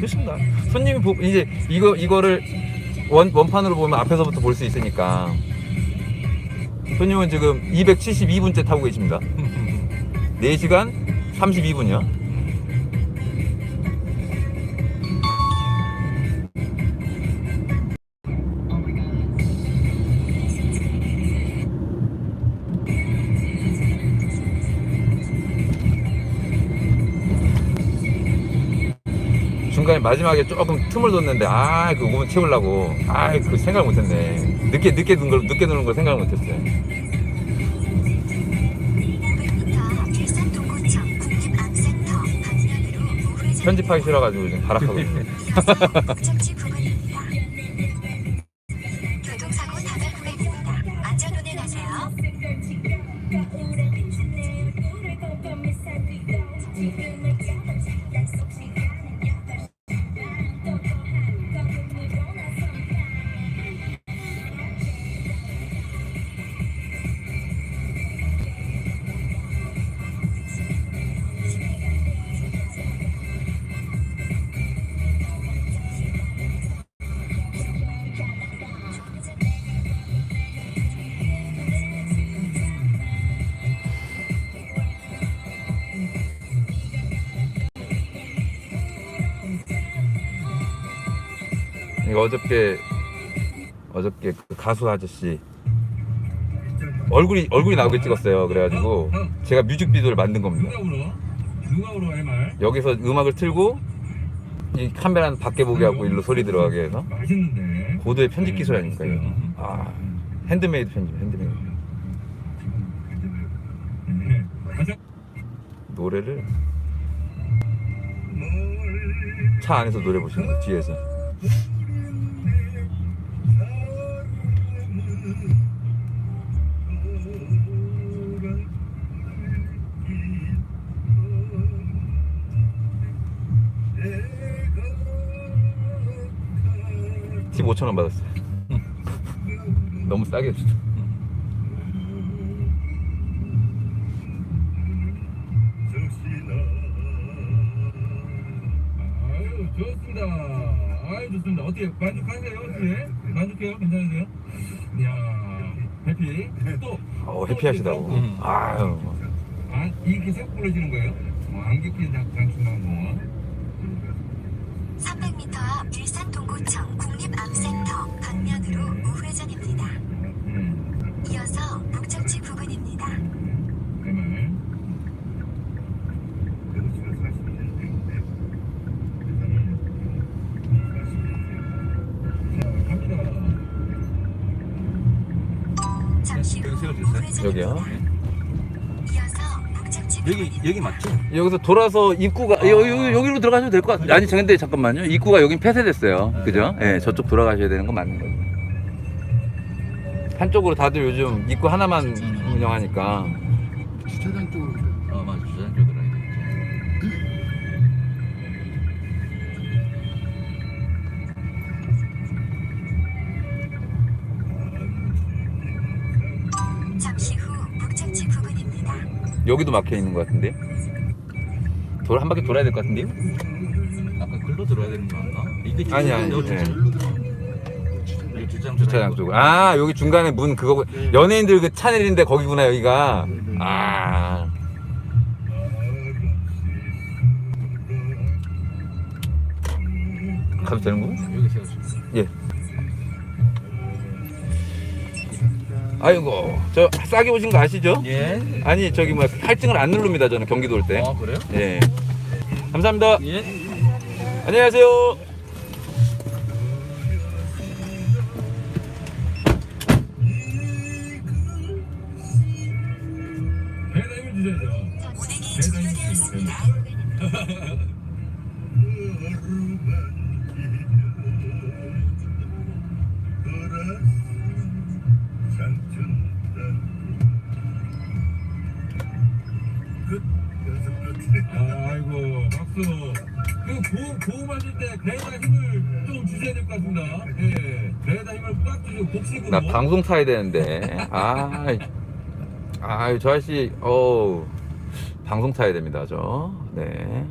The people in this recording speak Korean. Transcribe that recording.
좋습니다. 손님이 보, 이제 이거 이거를 원 원판으로 보면 앞에서부터 볼 수 있으니까 손님은 지금 272분째 타고 계십니다. 4시간 32분이요. 중간에 마지막에 조금 틈을 뒀는데 아그 5분 채우려고. 아 그 생각 못했네. 늦게 늦게 넣은 걸 늦게 넣는 걸 생각 못했어요. 500m 일산 동구청 국립암센터 방면으로 우회전 편집하기 싫어가지고 지금 발악하고 있어 이거 어저께 어저께 그 가수 아저씨 얼굴이 얼굴이 나오게 찍었어요 그래가지고 제가 뮤직비디오를 만든 겁니다? 여기서 음악을 틀고 이 카메라는 밖에 보게 하고 일로 소리 들어가게 해서. 고도의 편집 기술 아닐까요? 아 핸드메이드 편집 핸드메이드. 노래를 차 안에서 노래 보시는 거 뒤에서 팁 5천 원 받았어요 너무 싸게 아유 좋습니다. 아유 좋습니다. 어떻게 만족하세요? 어떻게 만족해요? 괜찮으세요? 이야 해피. 또어 해피하시다고 음. 아유 아, 이렇게 색 불러지는 거예요? 어, 안개 끼는 장- 장충만 거. 300m 앞 일산 동구청 국립암 잠시 후 여기 세워주세요. 우회전입니다. 여기요? 이어서 목적지 여기 여기 맞죠? 여기서 돌아서 입구가 여기, 여기, 여기로 들어가셔도 될 것 같아요. 아니 저 근데 잠깐만요. 입구가 여긴 폐쇄됐어요. 그죠? 예, 저쪽 돌아가셔야 되는 건 맞는 거예요. 한쪽으로 다들 요즘 입구 하나만 운영하니까 주차장 쪽으로. 어 맞아 주차장 쪽으로 되겠죠. 여기도 막혀 있는 것 같은데. 돌 한 바퀴 돌아야 될 것 같은데요? 아까 글로 들어야 되는 거 아닌가? 이게 아니, 아니, 여기 네. 주차장 여기 주차장 주차장 쪽으로. 아 여기 중간에 문 그거 연예인들 그 차 내리는데 거기구나 여기가. 아 가도 되는 거? 여기 세워주세요. 예. 아이고 저 싸게 오신 거 아시죠? 예. 아니 저기 뭐 할증을 안 누릅니다 저는 경기도 올 때. 아 그래요? 예. 감사합니다. 예. 안녕하세요. 운행이 종료되었습니다. 아이고 박수. 그 보호 보호 때 배에다 힘을 좀 주셔야 될 것 같습니다. 예, 배에다 힘을 꽉 주시고 복식으로. 나 방송 타야 되는데. 아, 아유 저 아저씨, 어 방송 타야 됩니다 저. 네.